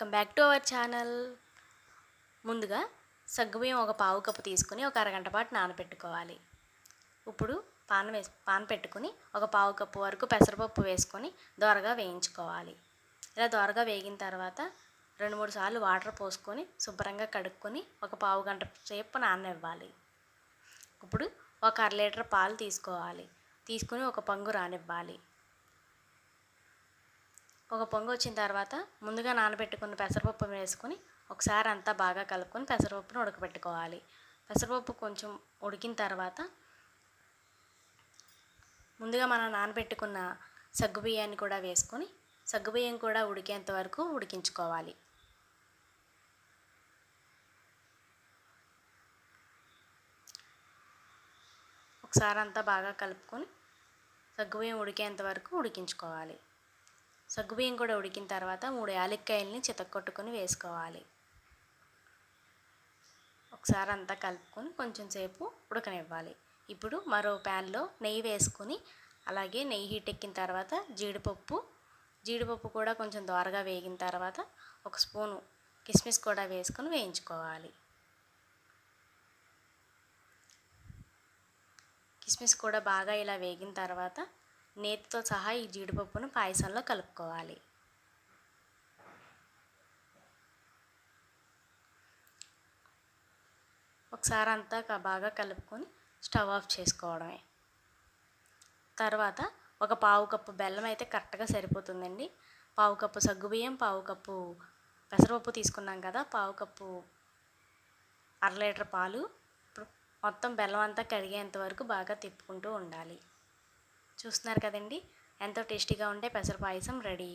Welcome back to our channel. ముందుగా సగ్గుబియ్యం ఒక పావు కప్పు తీసుకుని ఒక అరగంట పాటు నానబెట్టుకోవాలి. ఇప్పుడు పాన్ వేసి పాన్ పెట్టుకుని ఒక పావు కప్పు వరకు పెసరపప్పు వేసుకొని దోరగా వేయించుకోవాలి. ఇలా దోరగా వేగిన తర్వాత రెండు మూడు సార్లు వాటర్ పోసుకొని శుభ్రంగా కడుక్కొని ఒక పావు గంట సేపు నాననివ్వాలి. ఇప్పుడు ఒక అర లీటర్ పాలు తీసుకోవాలి. తీసుకుని ఒక పంగు రానివ్వాలి. ఒక పొంగు వచ్చిన తర్వాత ముందుగా నానబెట్టుకున్న పెసరపప్పు వేసుకొని ఒకసారి అంతా బాగా కలుపుకొని పెసరపప్పును ఉడకబెట్టుకోవాలి. పెసరపప్పు కొంచెం ఉడికిన తర్వాత ముందుగా మనం నానబెట్టుకున్న సగ్గుబియ్యాన్ని కూడా వేసుకొని సగ్గుబియ్యం కూడా ఉడికేంత వరకు ఉడికించుకోవాలి. ఒకసారి అంతా బాగా కలుపుకొని సగ్గుబియ్యం ఉడికేంత వరకు ఉడికించుకోవాలి. సగ్గుబియ్యం కూడా ఉడికిన తర్వాత మూడు యాలక్కాయలని చితక్కొట్టుకొని వేసుకోవాలి. ఒకసారి అంతా కలుపుకొని కొంచెం సేపు ఉడకనివ్వాలి. ఇప్పుడు మరో ప్యాన్లో నెయ్యి వేసుకొని అలాగే నెయ్యి హీట్ ఎక్కిన తర్వాత జీడిపప్పు జీడిపప్పు కూడా కొంచెం దోరగా వేగిన తర్వాత ఒక స్పూను కిస్మిస్ కూడా వేసుకొని వేయించుకోవాలి. కిస్మిస్ కూడా బాగా ఇలా వేగిన తర్వాత నేతితో సహా ఈ జీడిపప్పును పాయసంలో కలుపుకోవాలి. ఒకసారి అంతా బాగా కలుపుకొని స్టవ్ ఆఫ్ చేసుకోవడమే. తర్వాత ఒక పావు కప్పు బెల్లం అయితే కరెక్ట్గా సరిపోతుందండి. పావు కప్పు సగ్గుబియ్యం పావు కప్పు పెసరపప్పు తీసుకున్నాం కదా పావు కప్పు అర లీటర్ పాలు. మొత్తం బెల్లం అంతా కరిగేంత వరకు బాగా తిప్పుకుంటూ ఉండాలి. చూస్తున్నారు కదండి. ఎంతో టేస్టీగా ఉండే పెసర పాయసం రెడీ.